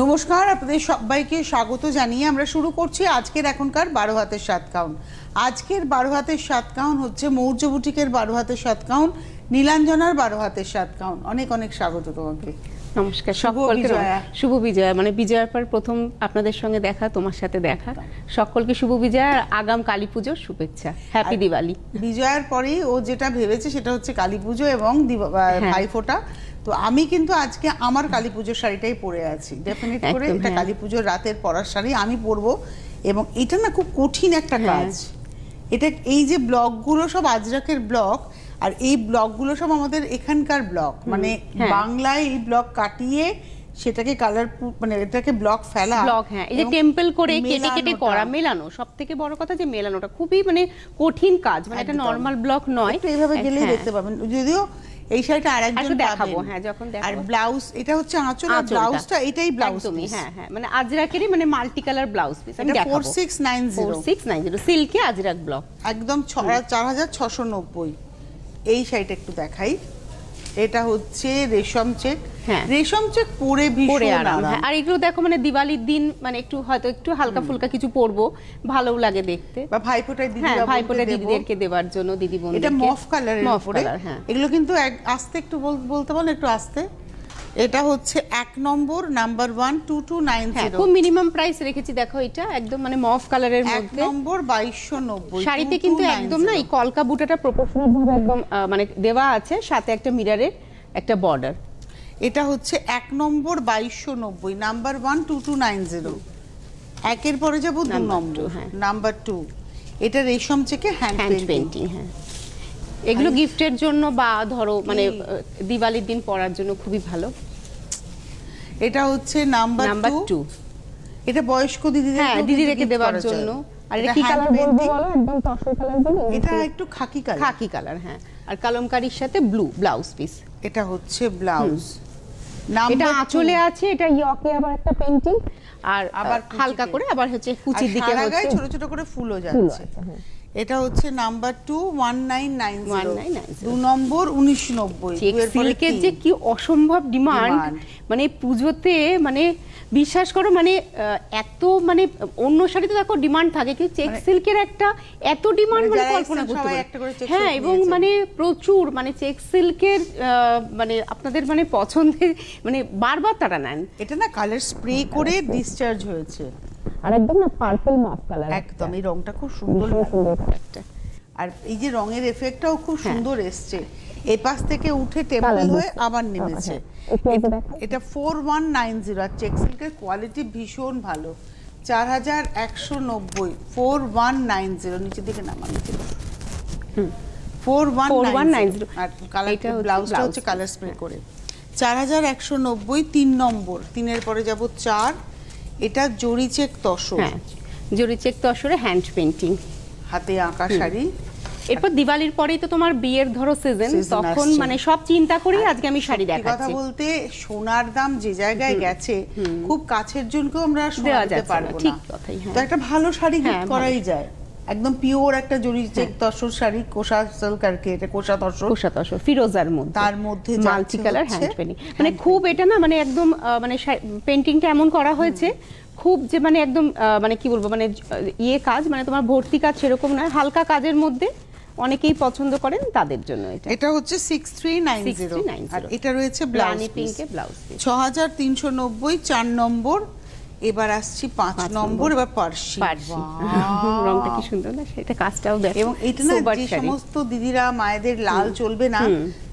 নমস্কার আপনাদের সবাইকে স্বাগত জানিয়ে আমরা শুরু করছি আজকের এখনকার বারো হাতের সাত কাউন আজকের বারো হাতের সাত কাউন হচ্ছে মৌর্য বুটিকের বারো হাতের সাত কাউন নীলাঞ্জনার বারো হাতের সাত কাউন অনেক অনেক স্বাগত তোমাকে। নমস্কার শুভ সকলকে বিজয়া। শুভ বিজয়া। মানে বিজয়ার পর প্রথম আপনাদের সঙ্গে দেখা তোমার সাথে দেখা। সকলকে শুভ বিজয়া আর আগাম কালী পুজোর শুভেচ্ছা। হ্যাপি দিওয়ালি বিজয়ার পরেই ও যেটা ভেবেছে সেটা হচ্ছে কালী পুজো এবং হ্যাঁ। ভাইফোঁটা। তো আমি কিন্তু আজকে আমার কালী পুজোর শাড়িটাই পরে আছি ডেফিনেট করে এটা হ্যাঁ। কালী পুজোর রাতের পরার শাড়ি আমি পরবো এবং এটা না খুব কঠিন একটা হ্যাঁ। কাজ এটা এই যে ব্লগগুলো সব আজরাকের ব্লক আর এই ব্লগগুলো সব আমাদের এখানকার ব্লগ মানে হ্যাঁ। বাংলায় এই ব্লগ কাটিয়ে সেটাকে কালার মানে এটাকে ব্লক ফেলা ব্লক হ্যাঁ এই যে টেম্পল করে কেটে কেটে করা মেলানো সব থেকে বড় কথা যে মেলানোটা খুবই মানে কঠিন কাজ মানে এটা। নর্মাল ব্লক নয় এইভাবে গেলেই। দেখতে পাবেন যদিও এই শাড়িটা দেখাবো, পাবেন। হ্যাঁ, যখন আর ব্লাউজ এটা হচ্ছে আঁচল আর ব্লাউজটা এটাই ব্লাউজ তুমি হ্যাঁ হ্যাঁ মানে আজরাকেরই মানে মাল্টি কালার ব্লাউজ পিস আমি দেখাবো। Four six nine four zero six nine zero সিল্কে Ajrakh block একদম চার হাজার ছশো নব্বই। এই শাড়িটা একটু দেখাই। এটা হচ্ছে রেশম চেক। রেশম চেক পরে ভীষণ হ্যাঁ, আর এগুলো দেখো মানে দিওয়ালির দিন মানে একটু হয়তো একটু হালকা ফুলকা কিছু পরবো ভালো লাগে দেখতে। বা ভাইফোঁটায় দিদি হ্যাঁ ভাইফোঁটা দিদিদেরকে দেওয়ার জন্য দিদি বোন এটা মফ কালারের মফ উপরে। কালার হ্যাঁ। এগুলো কিন্তু আস্তে একটু বলতে বলেন একটু আস্তে। এটা হচ্ছে এক নম্বর number one two two nine হ্যাঁ খুব মিনিমাম প্রাইস রেখেছি দেখো এটা একদম মানে মফ কালারের মধ্যে। নম্বর বাইশশো নব্বই শাড়িতে কিন্তু একদম না এই কলকা বুটাটা প্রপোর্শনাল ভাবে একদম মানে দেওয়া আছে সাথে একটা মিরারের একটা বর্ডার এটা হচ্ছে এক নম্বর বাইশশো নব্বই number one two two nine zero. একের পরে যাব দু নম্বর। হ্যাঁ। নাম্বার টু এটা রেশম থেকে হ্যান্ড পেন্টিং হ্যাঁ। এগুলো গিফটের জন্য বা ধরো মানে দিওয়ালির দিন পরার জন্য খুবই ভালো। এটা হচ্ছে নাম্বার নাম্বার টু। টু। এটা বয়স্ক দিদিদের হ্যাঁ দিদিদেরকে দেওয়ার জন্য। আর এটা কি কালার বলব বলো? একদম তসর কালার বলো এটা একটু খাকি কালার খাকি কালার হ্যাঁ। আর কালমকারির সাথে ব্লু ব্লাউজ পিস এটা হচ্ছে ব্লাউজ এটা আঁচলে আছে এটা ইয়কে আবার একটা পেন্টিং আর আবার হালকা করে আবার হচ্ছে কুচির দিকে হচ্ছে ছোট ছোট করে ফুলও যাচ্ছে। এটা হচ্ছে number two one nine nine 1990 দু নম্বর উনিশ নব্বই। সিল্কের যে কি অসম্ভব ডিমান্ড। মানে পুজোতে মানে বিশ্বাস করো মানে এত মানে অন্য শাড়িতে দেখো ডিমান্ড থাকে কিন্তু চেক সিল্কের একটা এত ডিমান্ড মানে মানে কল্পনা করতে পারি। হ্যাঁ এবং মানে প্রচুর মানে চেক সিল্কের মানে আপনাদের মানে পছন্দের মানে বারবার তারা নেন। এটা না কালার স্প্রে করে ডিসচার্জ হয়েছে। আর একদম না পার্পল মফ কালার একদম এই রংটা খুব সুন্দর। সুন্দর আর এই যে রঙের এফেক্টটাও খুব হ্যাঁ। সুন্দর এসছে। এই পাশ থেকে উঠে টেম্পল হয়ে আবার নেমেছে। হ্যাঁ, এটা ফোর ওয়ান নাইন জিরো আর চেক সিল্কের কোয়ালিটি ভীষণ ভালো। চার হাজার একশো নব্বই ফোর ওয়ান নাইন জিরো নিচের দিকে নামা নিচে ফোর ওয়ান 4190 আর কালার এটা হচ্ছে ব্লাউজটা হচ্ছে কালার স্প্রে করে। চার হাজার একশো নব্বই তিন নম্বর তিনের পরে যাব চার। এটা জরি চেক তসর। হ্যাঁ জরি চেক তসরে হ্যান্ড পেন্টিং হাতে আঁকা শাড়ি। এরপর দিওয়ালির পরেই তো তোমার বিয়ের ধরো সিজন তখন মানে সব চিন্তা করেই আজকে আমি শাড়ি সত্যি কথা বলতে সোনার দাম যে জায়গায় গেছে খুব কাছের জনকেও আমরা সোনা দিতে যাচ্ছে না, ঠিক কথাই, হ্যাঁ। তো একটা ভালো শাড়ি হ্যাঁ, গিফট করাই যায়। একদম পিওর একটা জরি চেক তসর শাড়ি কোষা সিল্ক আর এটা কোষা তসর। কোষা তসর ফিরোজার মধ্যে। তার মধ্যে মাল্টি কালার হ্যান্ড পেন্টিং মানে খুব এটা না মানে একদম মানে পেন্টিংটা এমন করা হয়েছে খুব যে মানে একদম মানে কি বলব মানে ইয়ে কাজ মানে তোমার ভর্তি কাজ সেরকম নয় হালকা কাজের মধ্যে। অনেকেই পছন্দ করেন তাদের জন্য এটা। এটা হচ্ছে সিক্স থ্রি নাইন জিরো 6390 আর এটা রয়েছে ব্লাউজ পিঙ্কে ব্লাউজ ছ হাজার তিনশো নব্বই চার নম্বর। এবার আসছি পাঁচ নম্বর এবার পার্সি। রংটা কি সুন্দর না? সেটা কাজটাও দেখো। এবং এটা না যে সমস্ত দিদিরা মায়েদের লাল চলবে না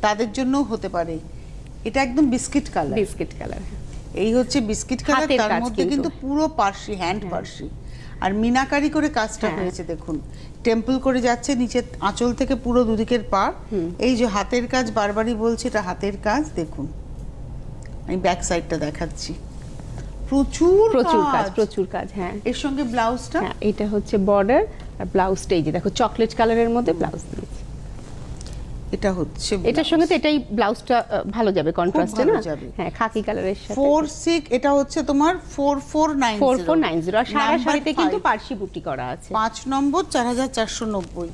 তাদের জন্য হতে পারে। এটা একদম বিস্কিট কালার। Biscuit colour. এই হচ্ছে বিস্কিট কালার তার মধ্যে কিন্তু। কিন্তু পুরো পার্সি হ্যান্ড পার্সি। আর মিনাকারি করে কাজটা হ্যাঁ। হয়েছে দেখুন। টেম্পল করে যাচ্ছে নিচে আঁচল থেকে পুরো দুদিকের পার। এই যে হাতের কাজ বারবারই বলছি এটা হাতের কাজ দেখুন। আমি ব্যাক সাইডটা দেখাচ্ছি। প্রচুর প্রচুর কাজ প্রচুর কাজ হ্যাঁ। এর সঙ্গে ব্লাউজটা হ্যাঁ এটা হচ্ছে বর্ডার আর ব্লাউজটা এই যে দেখো চকলেট কালারের মধ্যে ব্লাউজ দিয়েছি। এটা হচ্ছে এটার সঙ্গে তো এটাই ব্লাউজটা ভালো যাবে কন্ট্রাস্টে না? হ্যাঁ খাকি কালারের সাথে। ফোর সিক্স এটা হচ্ছে তোমার four four nine four four nine zero আর সারা শাড়িতে কিন্তু পার্সি বুটি করা আছে। পাঁচ নম্বর চার হাজার চারশো নব্বই।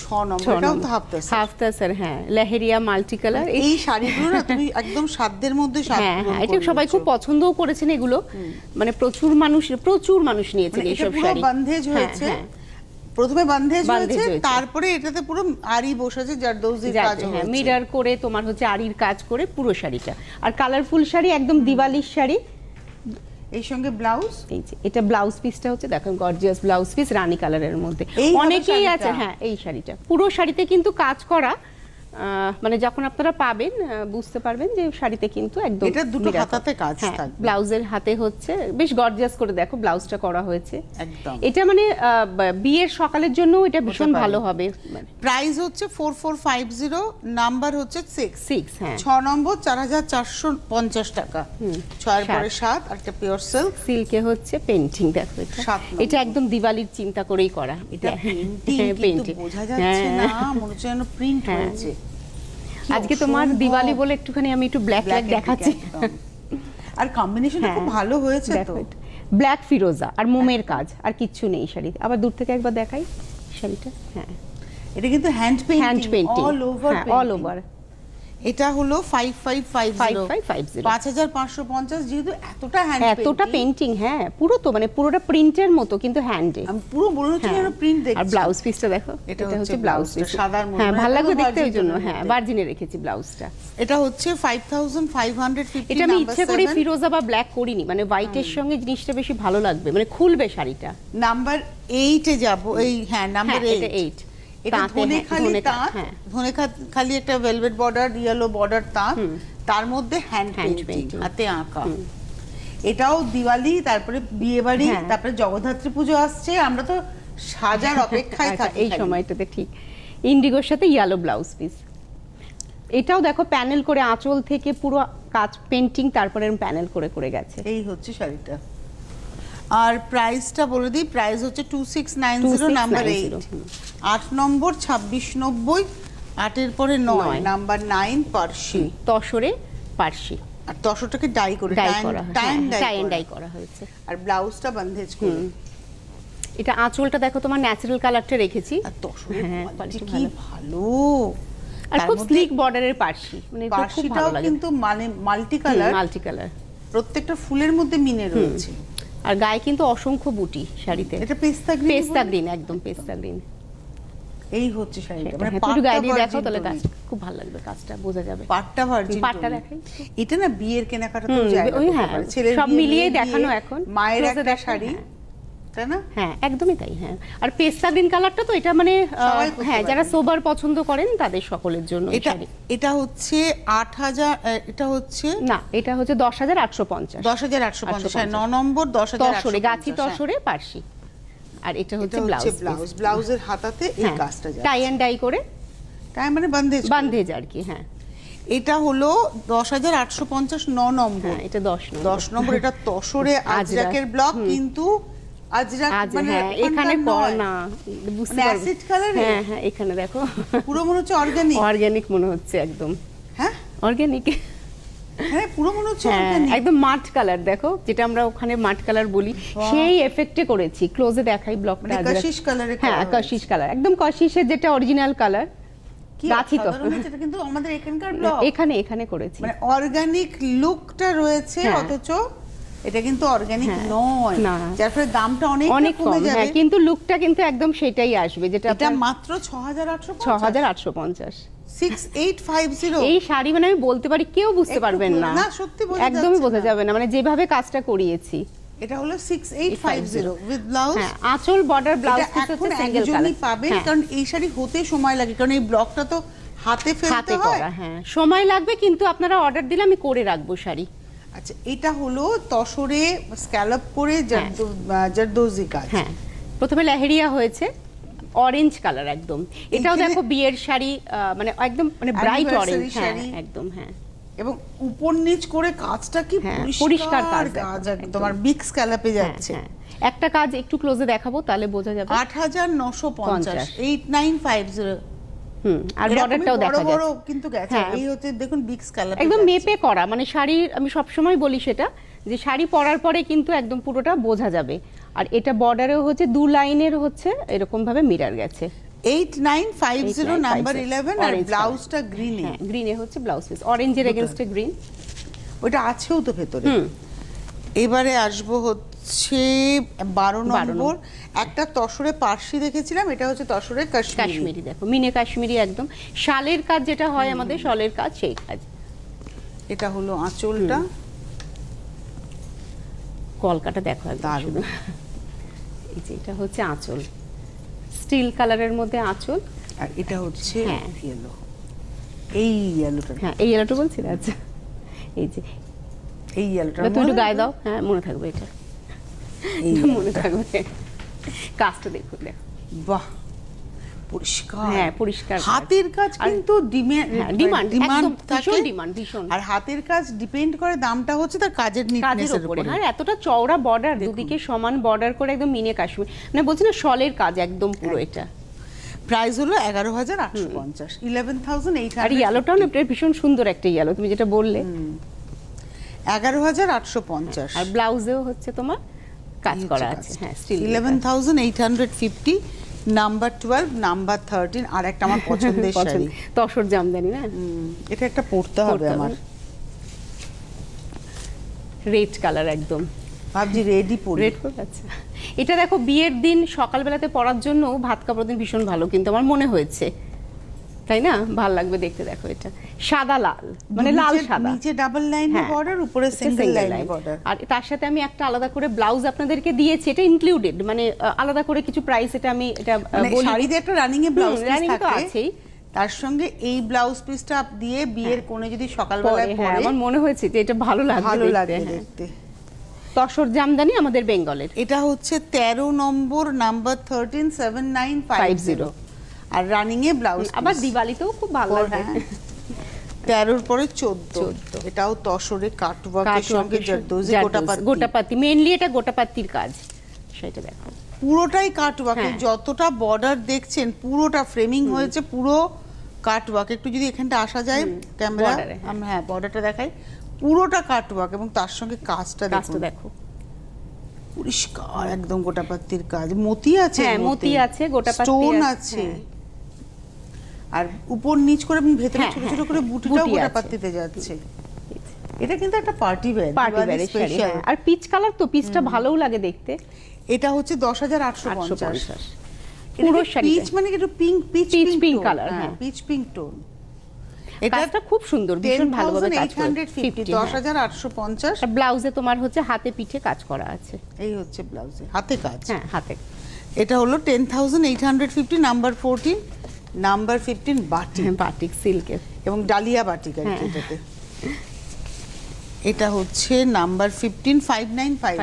ছ নম্বর এটাও তো হাফ তাস হাফ তাসার হ্যাঁ। লেহেরিয়া মাল্টি কালার এই শাড়িগুলো না তুমি একদম সাধ্যের মধ্যে হ্যাঁ হ্যাঁ এটা সবাই খুব পছন্দও করেছেন এগুলো। মানে প্রচুর মানুষ প্রচুর মানুষ নিয়েছেন মানে এইসব পুরো বন্ধেজ হ্যাঁ, হয়েছে। হ্যাঁ। প্রথমে বন্ধেজ হয়েছে। তারপরে এটাতে পুরো আরি বসেছে জারদৌজির কাজ হ্যাঁ হয়েছে মিরর করে তোমার হচ্ছে আরির কাজ করে পুরো শাড়িটা। আর কালারফুল শাড়ি একদম দিওয়ালির শাড়ি। এই সঙ্গে ব্লাউজ এই যে এটা ব্লাউজ পিসটা হচ্ছে দেখো গর্জিয়াস ব্লাউজ পিস রানী কালারের মধ্যে। অনেকেই আছে হ্যাঁ এই শাড়িটা। পুরো শাড়িতে কিন্তু কাজ করা মানে যখন আপনারা পাবেন বুঝতে পারবেন যে শাড়িতে কিন্তু একদম এটা দুটো হাতাতে কাজ হ্যাঁ, থাকবে। ব্লাউজের হাতে হচ্ছে বেশ গর্জিয়াস করে দেখো ব্লাউজটা করা হয়েছে। একদম। এটা মানে বিয়ের সকালের জন্য এটা ভীষণ ভালো হবে। প্রাইস হচ্ছে four four five zero number হচ্ছে সিক্স সিক্স হ্যাঁ। ছ নম্বর চার হাজার চারশো পঞ্চাশ টাকা। ছয়ের সাত। পরে সাত আর একটা পিওর সিল্ক সিল্কে হচ্ছে পেন্টিং দেখো এটা। এটা একদম দিওয়ালির চিন্তা করেই করা। এটা পেইন্টিং হ্যাঁ, কিন্তু বোঝা যাচ্ছে হ্যাঁ। না মনে হচ্ছে প্রিন্ট হ্যাঁ। হয়েছে। আজকে তোমার দিওয়ালি বলে একটুখানি আমি একটু ব্ল্যাক ব্ল্যাক দেখাচ্ছি। আর কম্বিনেশন খুব হ্যাঁ। ভালো হয়েছে তো। ব্ল্যাক ফিরোজা আর মোমের কাজ আর কিচ্ছু নেই শাড়িতে। আবার দূর থেকে একবার দেখাই শাড়িটা। হ্যাঁ। এটা কিন্তু hand painting hand painting all over all over এটা হলো ফাইভ ফাইভ ফাইভ জিরো 5550 হাজার পাঁচশো পঞ্চাশ যেহেতু এতটা হ্যান্ড এতটা পেন্টিং হ্যাঁ পুরো তো মানে পুরোটা প্রিন্টের মতো কিন্তু হ্যান্ডে আমি পুরো মনে হচ্ছে যেন প্রিন্ট দেখছি। আর ব্লাউজ পিসটা দেখো এটা এটা হচ্ছে হচ্ছে ব্লাউজ পিস সাদার মধ্যে, হ্যাঁ ভালো লাগবে দেখতে ওই জন্য হ্যাঁ। বার্জিনে রেখেছি ব্লাউজটা এটা হচ্ছে five thousand five hundred fifty এটা আমি ইচ্ছে করে ফিরোজা বা ব্ল্যাক করিনি মানে হোয়াইটের সঙ্গে জিনিসটা বেশি ভালো লাগবে মানে খুলবে শাড়িটা। নাম্বার এইটে যাব এই হ্যাঁ নাম্বার হ্যাঁ, এইট এটা ধনে হ্যাঁ, খালি তাঁত হ্যাঁ। ধনে খালি একটা ভেলভেট বর্ডার ইয়েলো বর্ডার তাঁত তার মধ্যে হ্যান্ড painting। হাতে আঁকা। এটাও দিওয়ালি তারপরে বিয়ে বাড়ি হ্যাঁ। তারপরে জগদ্ধাত্রী পুজো আসছে আমরা তো সাজার অপেক্ষায় আচ্ছা, থাকি এই সময়টাতে ঠিক। ইন্ডিগোর সাথে ইয়েলো ব্লাউজ পিস এটাও দেখো প্যানেল করে আঁচল থেকে পুরো কাজ পেন্টিং তারপরে প্যানেল করে করে গেছে। এই হচ্ছে শাড়িটা। আর প্রাইসটা বলে দিই প্রাইস হচ্ছে two six nine zero number eight আট নম্বর ছাব্বিশ নব্বই আটের পরে নয়। নাম্বার নাইন পার্সি তসরে পার্সি আর দশটাকে ডাই করে ডাই টাইম করা ডাই ডাই করা। হয়েছে। আর ব্লাউজটা বন্ধেজ করে। এটা আঁচলটা দেখো তোমার ন্যাচারাল কালারটা রেখেছি। আর দশরের হ্যাঁ, কি ভালো। আর খুব স্লিক বর্ডারের পার্সি মানে খুব ভালো লাগে। কিন্তু মানে মাল্টি কালার মাল্টি কালার প্রত্যেকটা ফুলের মধ্যে মিনে রয়েছে। আর গায়ে কিন্তু অসংখ্য বুটি শাড়িতে এটা পেস্তা গ্রিন পেস্তা গ্রিন একদম পেস্তা গ্রিন এই হচ্ছে শাড়িটা মানে হ্যাঁ, একটু গায়ে দিয়ে দেখো তাহলে কাজ খুব ভালো লাগবে কাজটা বোঝা যাবে পাটটা ভার্জিন পাটটা দেখাই। এটা না বিয়ের কেনাকাটা তো যায় ওই হ্যাঁ। সব মিলিয়ে দেখানো এখন। মায়ের একটা শাড়ি হ্যাঁ। তাই না? হ্যাঁ একদমই তাই হ্যাঁ। আর পেস্তা গ্রিন কালারটা তো এটা মানে হ্যাঁ যারা সোবার পছন্দ করেন তাদের সকলের জন্য এটা এটা হচ্ছে আট হাজার এটা হচ্ছে না এটা হচ্ছে দশ হাজার আটশো পঞ্চাশ। দশ হাজার আটশো পঞ্চাশ হ্যাঁ, ন নম্বর দশ হাজার তসরে গাছি তসরে পার্সি। আর এটা হচ্ছে ব্লাউজ ব্লাউজ ব্লাউজের হাতাতে এই হ্যাঁ কাজটা যায় টাই অ্যান্ড ডাই করে। তাই মানে বন্ধেজ বান্ধেজ আর কি হ্যাঁ। এটা হলো দশ হাজার আটশো পঞ্চাশ ন নম্বর। হ্যাঁ এটা দশ দশ নম্বর এটা তসরে আজরাকের ব্লক কিন্তু আজরাক মানে হ্যাঁ এখানে না বুঝতে মানে পারবে। acid colour এ? হ্যাঁ হ্যাঁ এখানে দেখো। পুরো মনে হচ্ছে অর্গানিক অর্গানিক মনে হচ্ছে একদম। হ্যাঁ? অর্গানিক হ্যাঁ পুরো মনে হচ্ছে হ্যাঁ একদম মাঠ কালার দেখো যেটা আমরা ওখানে মাঠ কালার বলি। সেই এফেক্টে করেছি। ক্লোজে দেখাই ব্লকটা মানে কাশিস কালারে হ্যাঁ কাশিস কালার একদম কাশিসের যেটা অরিজিনাল কালার গাছি তো। কিন্তু আমাদের এখানকার ব্লক এখানে এখানে করেছি। মানে অর্গানিক লুকটা রয়েছে হ্যাঁ। অথচ এটা কিন্তু অর্গানিক হ্যাঁ, নয়। না। যার ফলে দামটা অনেক অনেক কমে যাবে। হ্যাঁ কিন্তু লুকটা কিন্তু একদম সেটাই আসবে যেটা এটা মাত্র ছ হাজার আটশো ছ হাজার আটশো পঞ্চাশ। সিক্স এইট ফাইভ জিরো এই শাড়ি মানে আমি বলতে পারি কেউ বুঝতে পারবেন না। না, সত্যি বোঝা একদমই বোঝা যাবে না। মানে যেভাবে কাজটা করিয়েছি। এটা হলো six eight five zero with blouse হ্যাঁ আঁচল বর্ডার ব্লাউজ পিস হচ্ছে সিঙ্গেল কালার পাবেন কারণ এই শাড়ি হতে সময় লাগে কারণ এই ব্লকটা তো হাতে ফেলতে হয়। করা হ্যাঁ। সময় লাগবে কিন্তু আপনারা অর্ডার দিলে আমি করে রাখব শাড়ি। আচ্ছা এটা হলো তসরে স্ক্যালপ করে জারদোজি কাজ হ্যাঁ প্রথমে লেহেরিয়া হয়েছে অরেঞ্জ কালার একদম এটাও দেখো বিয়ের শাড়ি মানে একদম মানে ব্রাইট অরেঞ্জ হ্যাঁ শাড়ি। একদম হ্যাঁ এবং উপর নিচ করে কাজটা কি হ্যাঁ, পরিষ্কার কাজ একদম। আর বিগ স্ক্যালাপে হ্যাঁ, যাচ্ছে হ্যাঁ। একটা কাজ একটু ক্লোজে দেখাবো তাহলে বোঝা যাবে আট হাজার নশো পঞ্চাশ। Eight nine five zero hmm আর বর্ডারটাও দেখা বড় বড় কিন্তু গেছে। হ্যাঁ। এই হচ্ছে দেখুন বিগ স্ক্যালাপ একদম মেপে করা মানে শাড়ির আমি সবসময় বলি সেটা যে শাড়ি পরার পরে কিন্তু একদম পুরোটা বোঝা যাবে। আর এটা বর্ডারেও হচ্ছে দু লাইনের হচ্ছে এরকম ভাবে মিরার গেছে eight nine five zero 8950 number eleven আর ব্লাউজটা গ্রিনে গ্রিনে হচ্ছে ব্লাউজ পিস অরেঞ্জের এগেনস্টে গ্রিন ওটা আছেও তো ভেতরে। হুম। এবারে আসব হচ্ছে বারো বারো নম্বর। একটা তসরে পার্সি দেখেছিলাম এটা হচ্ছে তসরে কাশ্মীরি। দেখো মিনে কাশ্মীরি একদম। শালের কাজ যেটা হয় আমাদের শালের কাজ সেই কাজ। এটা হলো আঁচলটা। কলকাটা দেখো দারুণ। এই যে এটা হচ্ছে আঁচল। স্টিল কালারের মধ্যে আঁচল। আর এটা হচ্ছে হ্যাঁ। ইয়েলো এই ইয়েলোটা হ্যাঁ এই এলাটা বলছি আচ্ছা। এই যে এই ইয়েলোটা তুমি একটু গায়ে দাও। হ্যাঁ মনে থাকবে এটা। মনে থাকবে। কাজটা দেখো। বাহ পরিষ্কার। হ্যাঁ, পরিষ্কার। হাতের কাজ কিন্তু ডিমান্ড হ্যাঁ, একদম ভীষণ demand, ভীষণ। আর হাতের কাজ ডিপেন্ড করে দামটা হচ্ছে তার কাজের উপরে। হ্যাঁ এতটা চওড়া বর্ডার দুদিকে সমান বর্ডার করে একদম মিনে কাশ্মীর। মানে বলছি না শলের কাজ একদম পুরো এটা। প্রাইস হলো এগারো হাজার আটশো পঞ্চাশ। ইলেভেন থাউজেন্ড এইট আর ইয়েলোটাও না ভীষণ সুন্দর একটা ইয়েলো তুমি যেটা বললে। এগারো হাজার আটশো পঞ্চাশ। আর ব্লাউজেও হচ্ছে তোমার কাজ করা আছে। হ্যাঁ eleven thousand eight hundred fifty number twelve number thirteen আর একটা আমার পছন্দের শাড়ি। তসর জামদানি না? এটা একটা পড়তে হবে পরতে হবে। আমার। রেড কালার একদম। ভাবছি রেডি পরি। রেড আচ্ছা। এটা দেখো বিয়ের দিন সকালবেলাতে পরার জন্য ভাত কাপড় দিন ভীষণ ভালো কিন্তু আমার মনে হয়েছে তাই না? ভালো লাগবে দেখতে দেখো এটা। সাদা লাল মানে লাল সাদা। নিচে ডাবল লাইন বর্ডার উপরে সিঙ্গেল লাইন বর্ডার আর তার সাথে আমি একটা আলাদা করে ব্লাউজ আপনাদেরকে দিয়েছি এটা ইনক্লুডেড মানে আলাদা করে কিছু প্রাইস এটা আমি এটা মানে বলি শাড়িতে একটা রানিং এ ব্লাউজ রানিং তো আছেই। তার সঙ্গে এই ব্লাউজ পিসটা দিয়ে হ্যাঁ। বিয়ের কোণে যদি সকালবেলায় হ্যাঁ, পরে আমার মনে হয়েছে যে এটা ভালো লাগবে ভালো লাগে হ্যাঁ। দেখতে। তসর জামদানি আমাদের বেঙ্গলের এটা হচ্ছে 13 নম্বর নাম্বার 1379550 আর রানিং এ ব্লাউজ আবার দিওয়ালিতেও খুব ভালো লাগে। তেরোর পরে চোদ্দ। 14 এটাও তসরে কাটওয়ার্কের সঙ্গে জারদোজি গোটাপাতি। গোটাপাতি। মেনলি এটা গোটাপাতির কাজ। সেটা দেখো। পুরোটাই কাটওয়ার্কে হ্যাঁ। যতটা বর্ডার দেখছেন পুরোটা ফ্রেমিং হয়েছে পুরো কাটওয়ার্ক একটু যদি এখানটা আসা যায় ক্যামেরা হ্যাঁ। আমরা হ্যাঁ বর্ডারটা দেখাই। পুরোটা কাটওয়ার্ক এবং তার সঙ্গে কাজটা দেখুন। দেখো। পরিষ্কার একদম গোটাপাত্তির কাজ। মতি আছে হ্যাঁ, মতি। আছে, গোটাপাত্তি স্টোন আছে, আছে। হ্যাঁ। আর উপর নিচ করে এবং ভেতরে হ্যাঁ, ছোট ছোট হ্যাঁ, করে হ্যাঁ, বুটিটাও বুটি আছে। যাচ্ছে। এটা কিন্তু একটা পার্টি ওয়্যার পার্টি শাড়ি হ্যাঁ। আর পিচ কালার তো পিচটা ভালোও লাগে দেখতে। এটা হচ্ছে দশ হাজার আটশো আটশো পঞ্চাশ। পঞ্চাশ পুরো শাড়ি পিচ মানে একটু পিঙ্ক পিচ pink color, হ্যাঁ। পিচ পিঙ্ক টোন কাজটা খুব সুন্দর ভীষণ ভালোভাবে কাজ করে। ব্লাউজে তোমার হচ্ছে হাতে পিঠে কাজ করা আছে। এই হচ্ছে ব্লাউজে হাতে কাজ। হ্যাঁ হাতে। এটা হলো ten thousand eight hundred fifty number fourteen number fifteen বাটি বাটিক সিল্কের। এবং ডালিয়া বাটিক আর কি হ্যাঁ। এটাতে। এটা হচ্ছে number fifteen five nine five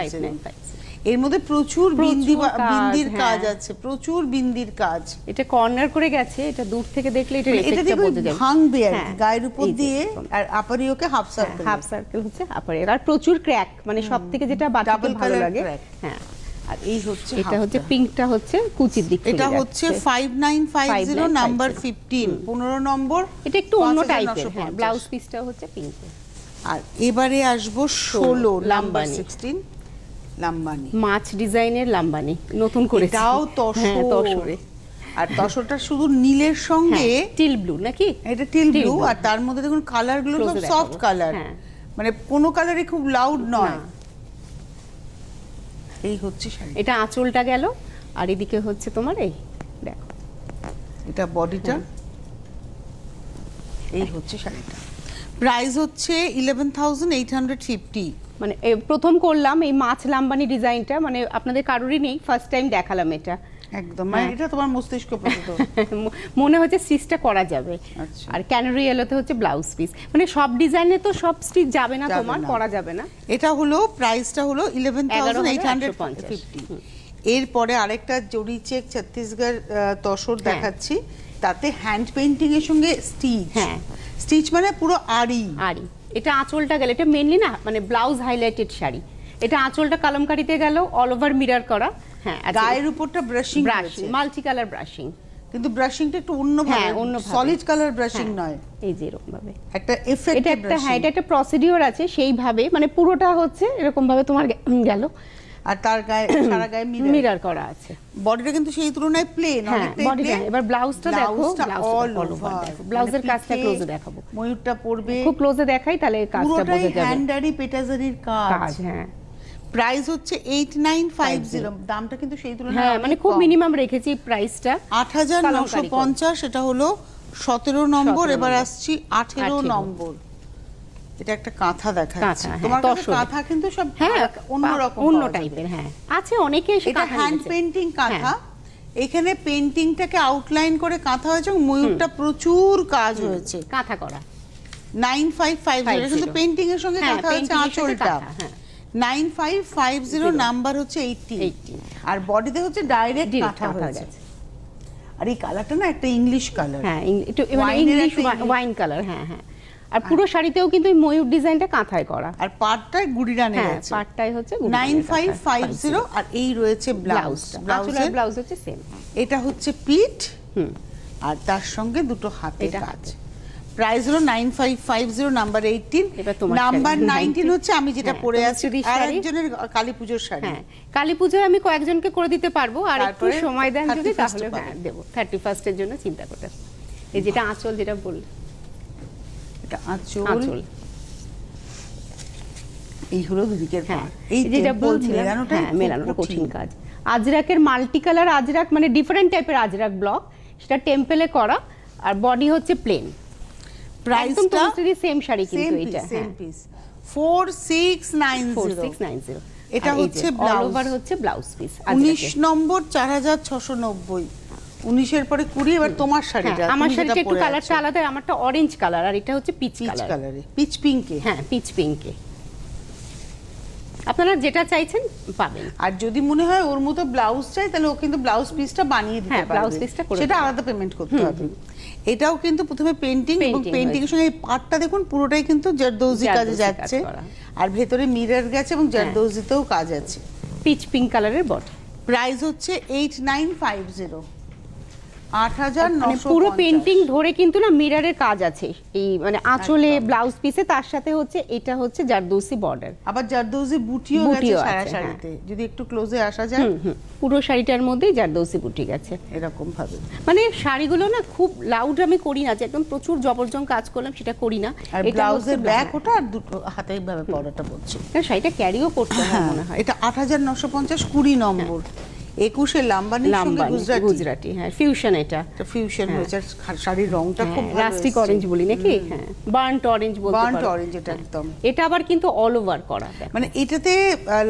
এর মধ্যে প্রচুর বিন্দি বিন্দির হ্যাঁ। কাজ আছে প্রচুর বিন্দির কাজ। এটা কর্নার করে গেছে এটা দূর থেকে দেখলে এটা এটা এফেক্টটা দেখো ভাঙবে আর হ্যাঁ, গায়ের উপর দিয়ে আর আপারি okay half circle half circle হচ্ছে আপার আর প্রচুর ক্র্যাক মানে সব থেকে যেটা বাটিকে ভালো লাগে। হ্যাঁ। আর এই হচ্ছে এটা হচ্ছে পিঙ্কটা হচ্ছে কুচির দিক এটা হচ্ছে যাচ্ছে। Five nine five zero 5950 number fifteen পনেরো নম্বর এটা একটু অন্য টাইপের হ্যাঁ ব্লাউজ পিসটা হচ্ছে পিঙ্ক আর এবারে আসব ষোলো নাম্বার লাম্বানি। সিক্সটিন লাম্বানি। মাছ ডিজাইনের লাম্বানি নতুন করেছি। এটাও তসর। হ্যাঁ তসরে। আর তসরটা শুধু নীলের সঙ্গে? টিল ব্লু নাকি? এটা টিল ব্লু আর তার মধ্যে দেখুন কালারগুলো সব সফট কালার হ্যাঁ। মানে কোনো কালারই খুব লাউড নয়। এই হচ্ছে শাড়ি। এটা আঁচলটা গেল আর এদিকে হচ্ছে তোমার এই দেখো। এটা বডিটা? এই হচ্ছে শাড়িটা। প্রাইস হচ্ছে eleven thousand eight hundred fifty মানে প্রথম করলাম এই মাছ লাম্বানি ডিজাইনটা মানে আপনাদের কারোরই নেই ফার্স্ট টাইম দেখালাম এটা। একদম মানে হ্যাঁ। এটা তোমার মস্তিষ্ক মনে হচ্ছে স্টিচটা করা যাবে। আচ্ছা। আর ক্যানারি এলোতে হচ্ছে ব্লাউজ পিস মানে সব ডিজাইনে তো সব স্টিচ যাবে না তোমার করা যাবে না। এটা হলো প্রাইসটা হলো eleven thousand eight hundred 11,850 fifty এরপরে আরেকটা জরি চেক ছত্তিশগড় তসর হ্যাঁ। দেখাচ্ছি। তাতে হ্যান্ড পেন্টিং এর সঙ্গে স্টিচ হ্যাঁ। স্টিচ মানে পুরো আড়ি। আরই এটা আঁচলটা গেল এটা মেনলি না মানে ব্লাউজ হাইলাইটেড শাড়ি। এটা আঁচলটা কালামকারিতে গেল অল ওভার মিরর করা। হ্যাঁ গায়ের উপরটা brushing brushing multi colour brushing কিন্তু ব্রাশিংটা একটু অন্য ভাবে অন্যভাবে। সলিড কালার ব্রাশিং নয়। এই যে এরকম ভাবে একটা এফেক্ট এটা একটা হ্যাঁ এটা একটা প্রসিডিওর আছে সেইভাবে মানে পুরোটা হচ্ছে এরকম ভাবে তোমার গেল। আর তার গায়ে সারা গায়ে মিরর করা আছে। বডিটা কিন্তু সেই তুলনায় প্লেন অনেকটাই বডিটা এবার ব্লাউজটা দেখো দেখো ব্লাউজের মানে কাজটা ক্লোজে দেখাবো। ময়ূরটা পড়বে। খুব ক্লোজে দেখাই তাহলে কাজটা পুরোটাই বোঝা যাবে। হ্যান্ডারি পেটাজারির কাজ। কাজ হ্যাঁ। প্রাইস হচ্ছে এইট নাইন ফাইভ জিরো দামটা কিন্তু সেই তুলনায় হ্যাঁ মানে খুব মিনিমাম রেখেছি প্রাইসটা আট হাজার নশো কালামকারী করে। পঞ্চাশ এটা হলো সতেরো নম্বর এবার আসছি 18 নম্বর। এটা একটা কাঁথা দেখাচ্ছে। হ্যাঁ, তোমার কাছে কাঁথা কিন্তু সব হ্যাঁ অন্য পাওয়া যাবে। টাইপের হ্যাঁ। আছে অনেকে এটা হ্যান্ড। পেন্টিং কাঁথা। এখানে পেন্টিংটাকে আউটলাইন করে কাঁথা হয়েছে এবং ময়ূরটা প্রচুর কাজ হয়েছে। কাঁথা করা। নাইন ফাইভ ফাইভ জিরো 50 কিন্তু পেন্টিং এর সঙ্গে হ্যাঁ, কাঁথা সাথে আঁচলটা। হ্যাঁ। Nine five five zero number হচ্ছে এইটটি 18 আর বডিতে হচ্ছে ডাইরেক্ট কাঁথা হয়েছে আর এই কালারটা না একটা ইংলিশ কালার হ্যাঁ একটু মানে ইংলিশ ওয়াইন কালার হ্যাঁ হ্যাঁ। আর পুরো শাড়িতেও কিন্তু এই ময়ূর ডিজাইনটা কাঁথায় করা। আর পাটটায় গুড়ি রানে হ্যাঁ পাটটাই হচ্ছে নাইন ফাইভ ফাইভ জিরো আর এই রয়েছে ব্লাউজ ব্লাউজের ব্লাউজ হচ্ছে সেম এটা হচ্ছে পিঠ। হুম। আর তার সঙ্গে দুটো হাতে কাজ। প্রাইস হলো nine five five zero number eighteen. Number nineteen হচ্ছে আমি যেটা হ্যাঁ, পরে আছি। কালী পুজোর শাড়ি। হ্যাঁ কালী পুজোয় আমি কয়েকজনকে করে দিতে পারব। আর একটু সময় দেন যদি তাহলে হ্যাঁ দেবো। থার্টি ফার্স্টের জন্য চিন্তা করতে এই যেটা আঁচল যেটা বল এটা আঁচল। আঁচল। এই হলো দুদিকের হ্যাঁ এই যেটা বলছিলাম হ্যাঁ মেলানোটা কঠিন। কাজ। আজরাকের মাল্টি কালার আজরাক মানে ডিফারেন্ট টাইপের আজরাক ব্লক সেটা টেম্পলে করা আর বডি হচ্ছে প্লেন প্রাইসটা সেম শাড়ি কিন্তু এটা same piece four six nine four zero six nine zero এটা হচ্ছে blouse। ওভার হচ্ছে ব্লাউজ পিস উনিশ নম্বর চার হাজার ছশো নব্বই। উনিশের পরে কুড়ি এবার তোমার শাড়িটা। আমার তুমি শাড়িটা একটু কালারটা আলাদা আমারটা অরেঞ্জ কালার আর এটা হচ্ছে পিচ কালার কালারে পিচ পিঙ্কে হ্যাঁ পিচ পিঙ্কে আপনারা যেটা চাইছেন পাবেন। আর যদি মনে হয় ওর মতো ব্লাউজ চাই তাহলে ও কিন্তু ব্লাউজ পিসটা বানিয়ে দিতে হ্যাঁ, পারবে। piece-টা করে সেটা আলাদা পেমেন্ট করতে হবে। এটাও কিন্তু প্রথমে পেন্টিং এবং পেন্টিং এর। সঙ্গে এই পাটটা দেখুন পুরোটাই কিন্তু জারদৌজি কাজে যাচ্ছে। আর ভেতরে মিরর গেছে এবং জারদৌজিতেও কাজ আছে। পিচ পিঙ্ক কালারের বট। প্রাইস হচ্ছে এইট নাইন ফাইভ জিরো আট হাজার মানে পুরো পেন্টিং ধরে কিন্তু না মিরারের কাজ আছে। এই মানে আঁচলে ব্লাউজ পিসে তার সাথে হচ্ছে এটা হচ্ছে জারদৌসি বর্ডার আবার জারদৌজি বুটিও গেছে সারা শাড়িতে। যদি একটু ক্লোজে আসা যায়। পুরো শাড়িটার মধ্যেই জারদৌসি বুটি গেছে এরকম ভাবে মানে শাড়িগুলো না খুব লাউড আমি করি না যে একদম প্রচুর জবরজং কাজ করলাম সেটা করি না। আর ব্লাউজের ব্যাক ওটা আর দুটো হাতে ভাবে পরাটা হ্যাঁ, শাড়িটা ক্যারিও করতে হয় হ্যাঁ মনে হয়। এটা আট হাজার নশো পঞ্চাশ কুড়ি নম্বর। একুশে লাম্বানির সঙ্গে লাম্বানি গুজরাটি। গুজরাটি হ্যাঁ ফিউশন এটা। ফিউশন হয়েছে শাড়ির রংটা খুব ভালো রাস্টিক অরেঞ্জ বলি নাকি? হ্যাঁ বার্নট অরেঞ্জ বলতে বার্ন্ট অরেঞ্জ এটা একদম। এটা আবার কিন্তু অল ওভার করা মানে এটাতে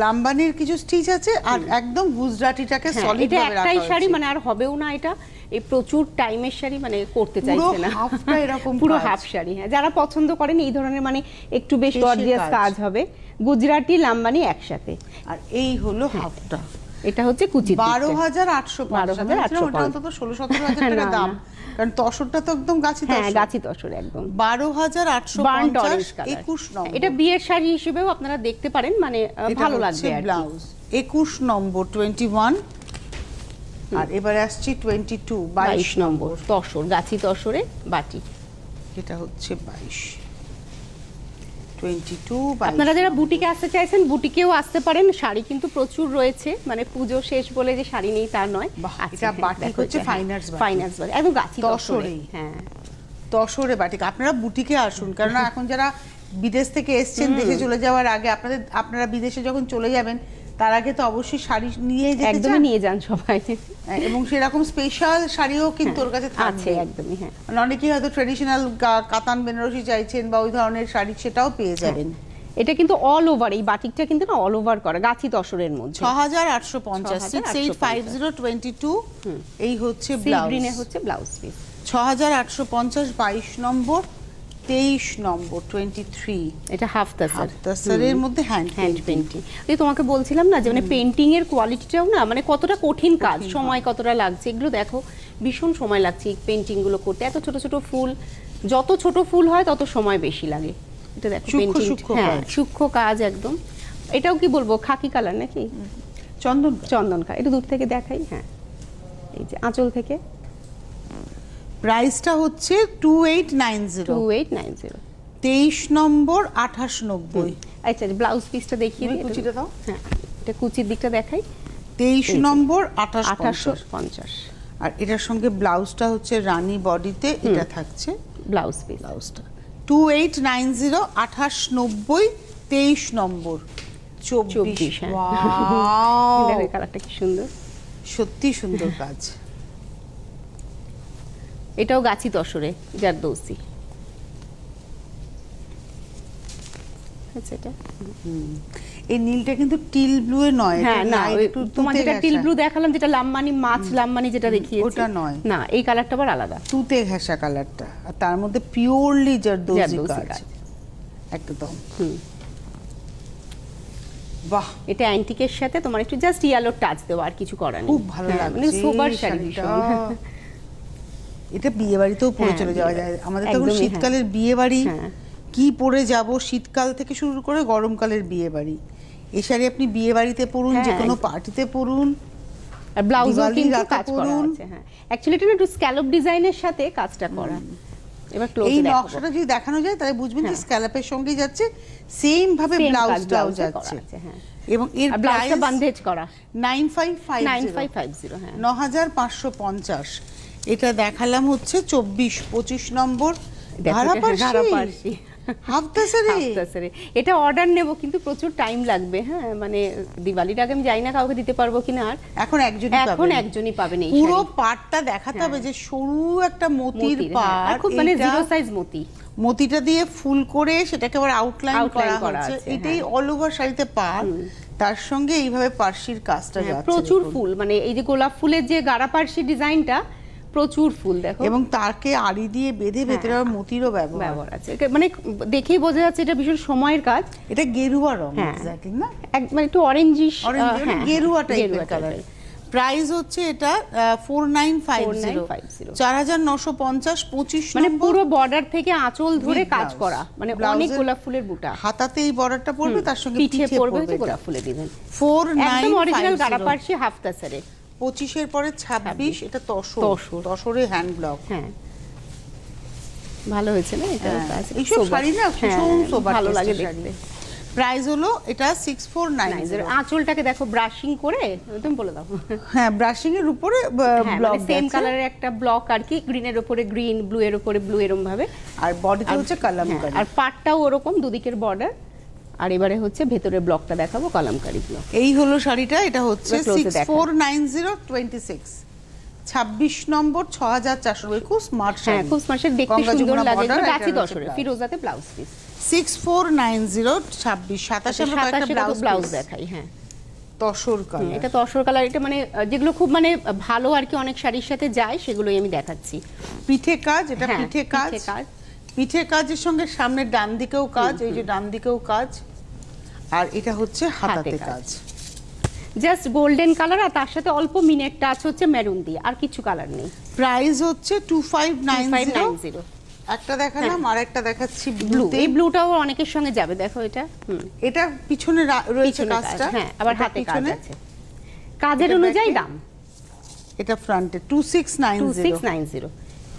লাম্বানির কিছু স্টিচ আছে আর একদম গুজরাটিটাকে হ্যাঁ, সলিড এটা ভাবে রাখা একটাই শাড়ি মানে আর হবেও না এটা। এই প্রচুর টাইমের শাড়ি মানে করতে চাইছে না। এরকম পুরো হাফ শাড়ি হ্যাঁ যারা পছন্দ করেন এই ধরনের মানে একটু বেশ গর্জিয়াস কাজ। হবে। গুজরাটি লাম্বানি একসাথে। আর এই হলো হ্যাঁ। হাফটা এটা হচ্ছে কুচি বারো হাজার আটশো বারো 12,850 ওটা অন্তত ষোলো সতেরো হাজার টাকা দাম। কারণ তসরটা তো একদম গাছি হ্যাঁ গাছি তসর একদম। বারো হাজার আটশো পঞ্চাশ একুশ নম্বর। এটা বিয়ের শাড়ি হিসেবেও আপনারা দেখতে পারেন মানে ভালো লাগবে ব্লাউজ। একুশ নম্বর টোয়েন্টি ওয়ান আর এবারে আসছি টোয়েন্টি টু বাইশ নম্বর। তসর গাছি তসরে বাটি। এটা হচ্ছে বাইশ। আপনারা যারা বুটিকে আসতে চাইছেন বুটিকেও আসতে পারেন। শাড়ি কিন্তু প্রচুর রয়েছে। মানে পুজো শেষ বলে যে শাড়ি নেই তা নয়। এটা হ্যাঁ, বাটিক হচ্ছে এটা, হ্যাঁ, বলে একদম গাছি দশরে হ্যাঁ। দশরে বাটিক। আপনারা বুটিকে আসুন কারণ এখন যারা বিদেশ থেকে এসছেন দেশে চলে যাওয়ার আগে আপনাদের আপনারা বিদেশে যখন চলে যাবেন তার আগে তো অবশ্যই শাড়ি নিয়ে যেতে একদমই নিয়ে যান সবাই। হ্যাঁ, এবং সেরকম স্পেশাল শাড়িও কিন্তু ওর কাছে আছে একদমই হ্যাঁ। মানে অনেকেই হয়তো ট্রেডিশনাল কাতান বেনারসি চাইছেন বা ওই ধরনের শাড়ি সেটাও পেয়ে যাবেন। এটা কিন্তু অল ওভার এই বাটিকটা কিন্তু না অল ওভার করা গাছি তসরের মধ্যে। ছ হাজার আটশো পঞ্চাশ six eight five zero twenty two এই হচ্ছে ব্লাউজ গ্রিনে হচ্ছে ব্লাউজ পিস ছ হাজার আটশো পঞ্চাশ বাইশ নম্বর তেইশ নম্বর টোয়েন্টি থ্রি এটা হাফ তাসার তাসারের মধ্যে হ্যান্ড হ্যান্ড পেন্টিং এই তোমাকে বলছিলাম না যে মানে পেন্টিং এর কোয়ালিটিটাও না মানে কতটা কঠিন কাজ সময় কতটা লাগছে এগুলো দেখো ভীষণ সময় লাগছে এই পেন্টিংগুলো করতে। এত ছোট ছোট ফুল যত ছোট ফুল হয় তত সময় বেশি লাগে। এটা দেখো সূক্ষ্ম পেন্টিং হ্যাঁ কাজ। সূক্ষ্ম কাজ একদম। এটাও কি বলব খাকি কালার নাকি? চন্দন চন্দন কালার এটা দূর থেকে দেখাই হ্যাঁ। এই যে আঁচল থেকে। প্রাইসটা হচ্ছে two eight nine zero two eight nine zero তেইশ নম্বর আঠাশ নব্বই। আচ্ছা ব্লাউজ পিসটা দেখিয়ে দিই। কুচিটা দাও। হ্যাঁ এটা কুচির দিকটা দেখাই। তেইশ নম্বর আঠাশ আঠাশশো পঞ্চাশ। আর এটার সঙ্গে ব্লাউজটা হচ্ছে রানী বডিতে এটা থাকছে ব্লাউজ পিস ব্লাউজটা টু এইট নাইন জিরো আঠাশ নব্বই তেইশ নম্বর। চব্বিশ চব্বিশ, হ্যাঁ। কালারটা কি সুন্দর। সত্যি সুন্দর কাজ। এটাও গাছি তসরে জারদৌসি আচ্ছা এটা? এই নীলটা কিন্তু টিল ব্লু এ নয় হ্যাঁ না তোমার যেটা টিল। ব্লু দেখালাম যেটা লাম্বানি মাছ লাম্বানি যেটা দেখিয়েছি। ওটা নয়। না এই কালারটা আবার আলাদা। তুতে ঘেঁষা কালারটা আর তার মধ্যে পিওরলি জারদৌজি কাজ। একদম। হুম। বাহ। এটা অ্যান্টিকের সাথে তোমার একটু জাস্ট ইয়েলো টাচ দেওয়া আর কিছু করার নেই। খুব ভালো হ্যাঁ, লাগছে মানে সোবার শাড়ি এটা বিয়ে বাড়িতেও পরে হ্যাঁ, চলে যাওয়া যায়। আমাদের তো এখন একদমই, হ্যাঁ। শীতকালের বিয়ে বাড়ি হ্যাঁ। কি পরে যাব? শীতকাল থেকে শুরু করে গরমকালের বিয়ে বাড়ি এই শাড়ি আপনি বিয়ে বাড়িতে পরুন যে কোনো পার্টিতে পরুন আর ব্লাউজও কিন্তু কাজ করা আছে হ্যাঁ। অ্যাকচুয়ালি এটা একটু স্ক্যালপ ডিজাইনের সাথে কাজটা করা। এবার এই নকশাটা যদি দেখানো যায় তাহলে বুঝবেন যে। স্ক্যালাপের সঙ্গেই যাচ্ছে সেম ভাবে এ করা যাচ্ছে। এবং এর ব্লাউজটা বান্ডেজ করা। Nine five five nine five five zero হ্যাঁ। ন হাজার পাঁচশো পঞ্চাশ। এটা দেখালাম হচ্ছে চব্বিশ পঁচিশ নম্বর দেখো, এটা। হাফতাসারে। অর্ডার নেব কিন্তু প্রচুর টাইম লাগবে হ্যাঁ? মানে দিওয়ালির আগে আমি জানি না কাউকে দিতে পারব কিনা আর। এখন একজনই এখন একজনই পাবেন এই পুরো। পাটটা দেখাতে হবে যে সরু একটা মতির হ্যাঁ। পাট। খুব মানে জিরো সাইজ মতি। মতিটা দিয়ে ফুল করে সেটাকে আবার আউটলাইন করা হচ্ছে। এটাই হ্যাঁ। অল ওভার শাড়িতে পাট। তার সঙ্গে এইভাবে পার্সির কাজটা হ্যাঁ, প্রচুর ফুল। মানে এই যে গোলাপ ফুলের যে গাড়া পার্সি ডিজাইনটা প্রচুর ফুল দেখো। এবং তাকে আড়ি দিয়ে বেঁধে ভেতরে মতিরও ব্যবহার ব্যবহার আছে। মানে দেখেই বোঝা যাচ্ছে এটা ভীষণ সময়ের কাজ। এটা গেরুয়া রং হ্যাঁ। এক্স্যাক্টলি না? মানে একটু অরেঞ্জিশ অরেঞ্জ গেরুয়া টাইপের কালার প্রাইস হচ্ছে এটা ফোর নাইন ফাইভ জিরো 4950 চার হাজার নশো পঞ্চাশ পঁচিশ মানে পুরো বর্ডার থেকে আঁচল ধরে কাজ করা। মানে অনেক গোলাপ ফুলের বুটা। হাতাতে এই বর্ডারটা পড়বে তার সঙ্গে পিঠে পড়বে গোলাপ ফুলের ডিজাইন ফোর নাইন একদম অরিজিনাল গাড়া পার্সি হাফ তাসারে পঁচিশের পরে ছাব্বিশ এটা তসর। তসর। তসরে হ্যান্ড ব্লক। হ্যাঁ। ভালো হয়েছে না? এটা হ্যাঁ, এইসব শাড়ি না হ্যাঁ, ভীষণ ভালো লাগে দেখতে। প্রাইস হলো এটা সিক্স ফোর নাইন আঁচলটাকে দেখো ব্রাশিং করে তুমি বলে দাও। হ্যাঁ ব্রাশিং এর উপরে হ্যাঁ ব্লক সেম কালারের একটা ব্লক আর কি গ্রিনের উপরে গ্রিন ব্লু এর উপরে ব্লু এরকম ভাবে। আর বডিতে হচ্ছে হ্যাঁ, কালামকারি আর পাটটাও ওরকম দুদিকের বর্ডার আর এবারে হচ্ছে ভেতরের ব্লকটা দেখাবো কালামকারি ব্লক এই হলো শাড়িটা এটা হচ্ছে six. Four nine zero twenty six ছাব্বিশ নম্বর ছ হাজার চারশো খুব স্মার্ট হ্যাঁ খুব স্মার্টের দেখতে সুন্দর লাগে গাছি দশরে ফিরোজাতে blouse piece six four nine zero ছাব্বিশ সাতাশে ব্লাউজ ব্লাউজ দেখাই হ্যাঁ। তসর কালার এটা তসর কালার এটা মানে যেগুলো খুব মানে ভালো আর কি অনেক শাড়ির সাথে যায় সেগুলোই আমি দেখাচ্ছি। পিঠে কাজ এটা হ্যাঁ, পিঠে কাজ। পিঠে কাজ। পিঠে কাজের সঙ্গে সামনের ডান দিকেও কাজ এই যে ডান দিকেও কাজ। আর এটা হচ্ছে হাতাতে কাজ। জাস্ট গোল্ডেন কালার আর তার সাথে অল্প মিনেট টাচ হচ্ছে মেরুন দিয়ে আর কিছু কালার নেই। প্রাইস হচ্ছে টু ফাইভ নাইন জিরো 2590 একটা দেখালাম আর একটা দেখাচ্ছি ব্লু এই ব্লুটাও অনেকের সঙ্গে যাবে দেখো এটা। হুম। এটা পিছনে রয়েছে কাজটা। হ্যাঁ আবার হাতে কাজ আছে। কাজের অনুযায়ী দাম। এটা ফ্রন্টে two six nine two zero six nine zero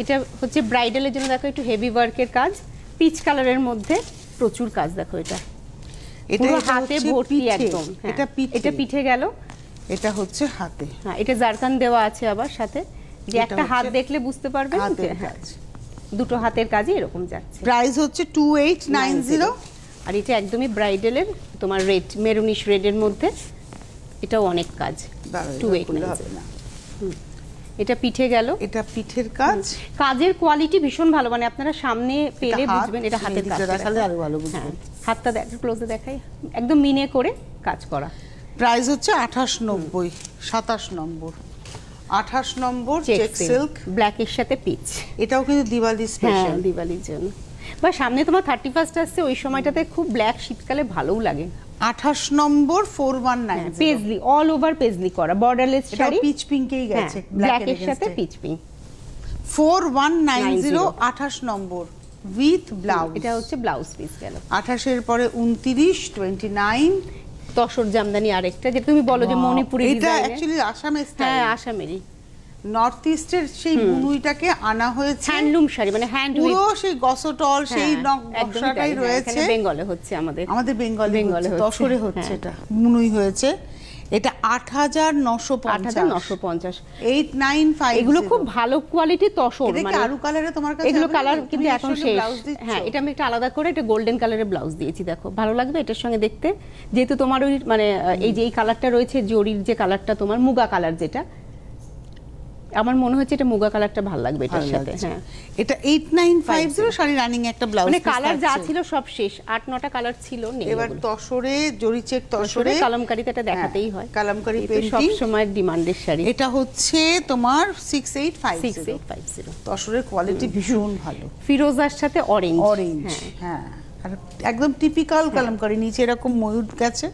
এটা হচ্ছে ব্রাইডালের জন্য দেখো একটু হেভি ওয়ার্কের কাজ। পিচ কালারের মধ্যে প্রচুর কাজ দেখো এটা। এটা হাতে ভর্তি একদম হ্যাঁ। এটা পিঠে। এটা পিঠে গেল। এটা হচ্ছে হাতে। হ্যাঁ এটা জারকান দেওয়া আছে আবার সাথে। যে একটা হাত দেখলে বুঝতে পারবেন যে হাতের হ্যাঁ, কাজ। দুটো হাতের কাজই এরকম যাচ্ছে। প্রাইস হচ্ছে টু এইট নাইন জিরো আর এটা একদমই ব্রাইডালের তোমার রেড মেরুনিশ রেডের মধ্যে। এটাও অনেক কাজ। টু এইট হবে না। এটা পিঠে গেল। এটা পিঠের কাজ। কাজের কোয়ালিটি ভীষণ ভালো মানে আপনারা সামনে পেলে বুঝবেন এটা হাতের কাজ দেখালে আরও ভালো বুঝবেন। হ্যাঁ হাতটা দেখ ক্লোজে দেখাই। একদম মিনে করে কাজ করা। প্রাইস হচ্ছে আঠাশ নব্বই সাতাশ নম্বর। আঠাশ নম্বর চেক সিল্ক ব্ল্যাকের সাথে পিচ এটাও কিন্তু দিওয়ালি হ্যাঁ স্পেশাল দিওয়ালির জন্য। বা সামনে তোমার থার্টি ফার্স্ট আসছে ওই সময়টাতে খুব ব্ল্যাক শীতকালে ভালোও লাগে। আঠাশ নম্বর four one nine paisley all over paisley করা। বর্ডারলেস শাড়ি। পিচ পিঙ্কেই হ্যাঁ গেছে ব্ল্যাকের সাথে peach pink four one nine zero আঠাশ নম্বর উইথ ব্লাউজ এটা হচ্ছে ব্লাউজ পিস গেল। আঠাশের পরে উনত্রিশ টোয়েন্টি নাইন তসর জামদানি আরেকটা যেটা তুমি বলো যে মণিপুরি এটা অ্যাকচুয়ালি আসামের হ্যাঁ আসামেরই। নর্থ ইস্টের সেই বুনুইটাকে আনা হয়েছে। হ্যান্ডলুম শাড়ি মানে হ্যান্ড পুরো সেই গসটল সেই নকশাটাই রয়েছে। বেঙ্গলে হচ্ছে আমাদের। আমাদের বেঙ্গলে বেঙ্গলে হচ্ছে, তসরে হচ্ছে হ্যাঁ। এটা বুনুই হয়েছে। এটা আট হাজার নশো হাজার নশো পঞ্চাশ। এইট নাইন ফাইভ এগুলো খুব ভালো কোয়ালিটির তসর মানে আরু কালারে তোমার কাছে এগুলো কালার কিন্তু এখন শেষ। হ্যাঁ এটা আমি একটা আলাদা করে একটা গোল্ডেন কালারের ব্লাউজ দিয়েছি দেখো। ভালো লাগবে? এটার সঙ্গে দেখতে। যেহেতু তোমার ওই মানে এই যে এই কালারটা রয়েছে জরির যে কালারটা তোমার মুগা কালার যেটা আমার মনে হচ্ছে এটা মুগা কালারটা ভালো লাগবে এটার সাথে হ্যাঁ। এটা eight nine five zero sari running একটা ব্লাউজ মানে কালার যা ছিল সব শেষ আট নটা কালার ছিল নেই এবার তসরে জরি চেক তসরে কালামকারিতে এটা দেখাতেই হ্যাঁ, হয় কালামকারি তো সব সময় ডিমান্ডের শাড়ি। এটা হচ্ছে তোমার six eight five six eight five zero তসরের quality ভীষণ ভালো। ফিরোজার সাথে অরেঞ্জ অরেঞ্জ হ্যাঁ। আর একদম টিপিক্যাল কালামকারি নিচে এরকম ময়ূর গেছে।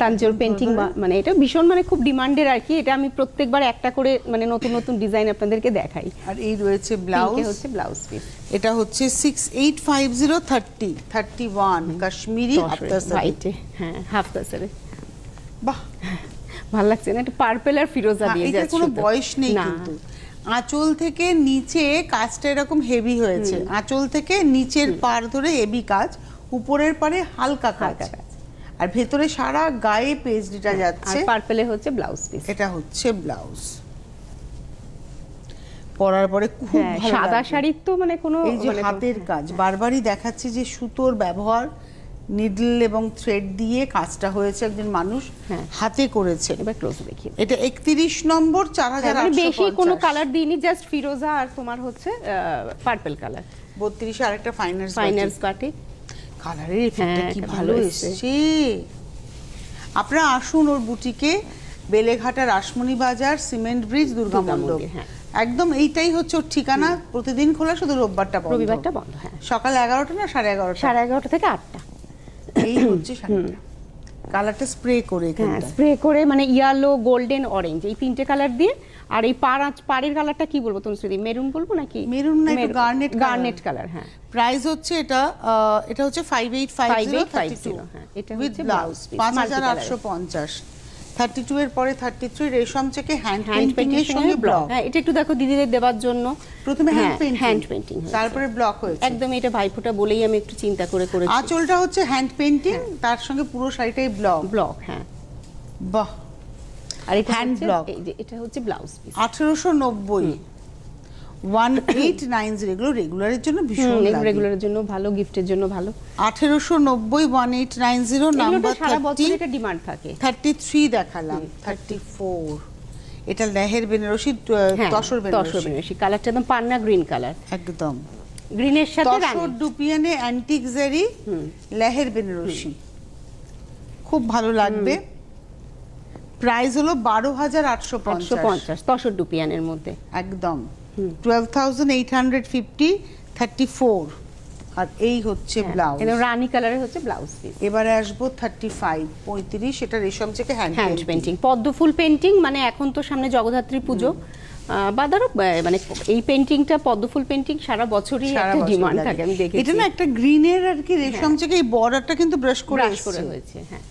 তাঞ্জোর পেন্টিং মানে এটা ভীষণ মানে খুব ডিমান্ডের আর কি। এটা আমি প্রত্যেকবার একটা করে মানে নতুন নতুন ডিজাইন আপনাদেরকে দেখাই। আর এই রয়েছে ব্লাউজ হচ্ছে ব্লাউজ পিস এটা হচ্ছে six eight five zero thirty thirty one Kashmiri হ্যাঁ হাফ তাসারে বাহ! ভালো লাগছে না? এটা পার্পল আর ফিরোজা হ্যাঁ, দিয়ে যাচ্ছে কোনো বয়স নেই কিন্তু। আঁচল থেকে নিচে কাজটা এরকম হেভি হয়েছে। আঁচল থেকে নিচের পার ধরে হেভি কাজ উপরের পারে হালকা কাজ। হালকা কাজ। আর ভেতরে সারা গায়ে পেজডিটা আর যাচ্ছে। পার্পলে হচ্ছে ব্লাউজ পিস এটা হচ্ছে ব্লাউজ পরার পরে খুব হ্যাঁ সাদা। শাড়ির তো মানে কোনো এই যে মানে হাতের কাজ বারবারই দেখাচ্ছে যে সুতোর ব্যবহার নিডল এবং থ্রেড দিয়ে কাজটা হয়েছে একজন মানুষ হ্যাঁ। হাতে করেছে। এবার ক্লোজ দেখি। এটা একত্রিশ নম্বর চার হাজার মানে বেশি কোনো কালার দিইনি জাস্ট ফিরোজা আর তোমার হচ্ছে পার্পল কালার বত্রিশে আরেকটা ফাইনাল ফাইনালস বাটি কালারের এফেক্টটা হ্যাঁ, কি ভালো এসছে। আপনারা আসুন ওর বুটিকে বেলেঘাটা রাসমণি বাজার সিমেন্ট ব্রিজ দুর্গা মণ্ডপ হ্যাঁ। একদম এইটাই হচ্ছে ওর ঠিকানা। প্রতিদিন খোলা শুধু রোববারটা বন্ধ। রবিবারটা বন্ধ হ্যাঁ। সকাল এগারোটা না সাড়ে এগারোটা? সাড়ে এগারোটা থেকে আটটা। এই হচ্ছে কালারটা স্প্রে করে হ্যাঁ স্প্রে করে মানে ইয়েলো গোল্ডেন অরেঞ্জ এই তিনটে কালার দিয়ে আর এই পাড় পাড়ের কালারটা কি বলব তুমি শ্রুতি মেরুন বলব নাকি? মেরুন না, colour। গার্নেট কালার হ্যাঁ। প্রাইস হচ্ছে এটা এটা হচ্ছে five eight five zero thirty two 5850, হ্যাঁ, এটা উইথ হচ্ছে ব্লাউজ পাঁচ হাজার। আটশো পঞ্চাশ। থার্টি টু এর পরে থার্টি থ্রি রেশম চেকে হ্যান্ড পেন্টিং এর সঙ্গে ব্লক হ্যাঁ এটা একটু দেখো দিদিদের দেওয়ার জন্য। প্রথমে হ্যান্ড হ্যাঁ, পেন্টিং হ্যান্ড পেন্টিং তারপরে ব্লক হয়েছে। একদম এটা ভাইফোঁটা বলেই আমি একটু চিন্তা করে করেছি। আঁচলটা হচ্ছে হ্যান্ড পেন্টিং তার সঙ্গে পুরো শাড়িটাই ব্লক ব্লক হ্যাঁ। বাহ। আর এটা। এই যে এটা হচ্ছে ব্লাউজ পিস আঠেরোশো নব্বই। ওয়ান এইট নাইন জিরো এগুলো রেগুলারের জন্য ভীষণ রেগুলারের জন্য ভালো গিফটের জন্য ভালো। সারা বছর এটা ডিমান্ড থাকে। দেখালাম লেহের বেনারসি হ্যাঁ তসর কালারটা একদম পান্না গ্রিন কালার একদম। গ্রিনের সাথে তসর রানী ডুপিয়ানে অ্যান্টিক জারি লেহের বেনারসি। খুব ভালো লাগবে। প্রাইস হলো বারো হাজার আটশো একশো পঞ্চাশ তসর ডুপিয়ানের মধ্যে। একদম। Twelve thousand eight hundred fifty thirty four আর এই হচ্ছে ব্লাউজ। একদম রানী কালারের হচ্ছে ব্লাউজ পিস এবারে আসব থার্টি ফাইভ পঁয়ত্রিশ এটা রেশম থেকে হ্যান্ড হ্যান্ড পেন্টিং পদ্ম ফুল পেন্টিং মানে এখন তো সামনে জগদ্ধাত্রী পুজো। বা ধরো মানে এই পেন্টিংটা পদ্ম ফুল পেন্টিং সারা বছরই একটা ডিমান্ড থাকে আমি দেখেছি। এটা না একটা গ্রিনের আর কি রেশম থেকে এই বর্ডারটা কিন্তু ব্রাশ করে ব্রাশ করে হয়েছে হ্যাঁ।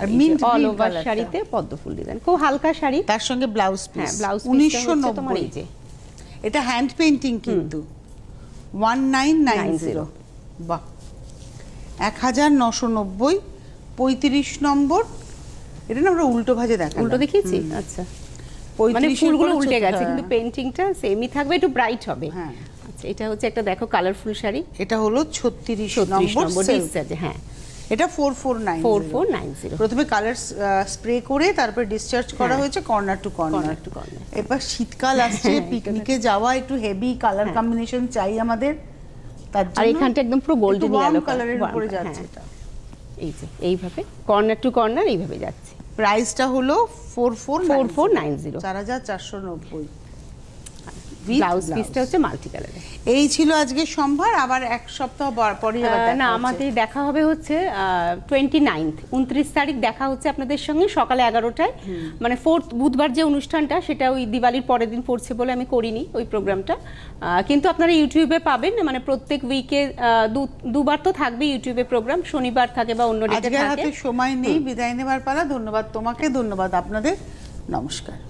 আর মিন্ট অল ওভার শাড়িতে পদ্ম ফুল ডিজাইন খুব হালকা শাড়ি। তার সঙ্গে ব্লাউজ পিস হ্যাঁ ব্লাউজ উনিশশো নব্বই। যে। এটা হ্যান্ড পেন্টিং কিন্তু। ওয়ান নাইন নাইন জিরো বাহ। এক হাজার নশো নব্বই পঁয়ত্রিশ নম্বর। এটা না আমরা উল্টো ভাজে দেখা উল্টো দেখিয়েছি? আচ্ছা। মানে ফুলগুলো উল্টে গেছে কিন্তু পেন্টিংটা সেমই থাকবে একটু ব্রাইট হবে। হ্যাঁ। আচ্ছা এটা হচ্ছে একটা দেখো কালারফুল শাড়ি। এটা হলো ছত্রিশ নম্বর। হ্যাঁ। এটা four four nine four four nine zero প্রথমে কালার স্প্রে করে তারপরে ডিসচার্জ করা হ্যাঁ। হয়েছে corner to corner to corner। এবার শীতকাল আসছে হ্যাঁ, পিকনিকে যাওয়া একটু হেভি কালার কম্বিনেশন চাই আমাদের। তার আর এখানটা একদম পুরো গোল্ডেন ইয়েলো কালারের উপরে যাচ্ছে এটা। এই যে এইভাবে কর্নার টু কর্নার এইভাবে যাচ্ছে। প্রাইসটা হলো four four four four nine zero চার হাজার চারশো নব্বই। ব্লাউজ পিসটা হচ্ছে মাল্টি কালারের এই ছিল আজকে সম্ভার আবার এক সপ্তাহ পর- না আমাদের দেখা হবে হচ্ছে টোয়েন্টি নাইনথ উনত্রিশ তারিখ দেখা হচ্ছে আপনাদের সঙ্গে সকালে এগারোটায়। মানে ফোর্থ বুধবার যে অনুষ্ঠানটা সেটা ওই দিওয়ালির পরের দিন পড়ছে বলে আমি করিনি ওই প্রোগ্রামটা। কিন্তু আপনারা ইউটিউবে পাবেন মানে প্রত্যেক উইকে দুবার তো থাকবে ইউটিউবে প্রোগ্রাম শনিবার থাকে বা অন্য ডেটে থাকে। সময় নেই বিদায় নেবার পালা ধন্যবাদ তোমাকে ধন্যবাদ আপনাদের নমস্কার।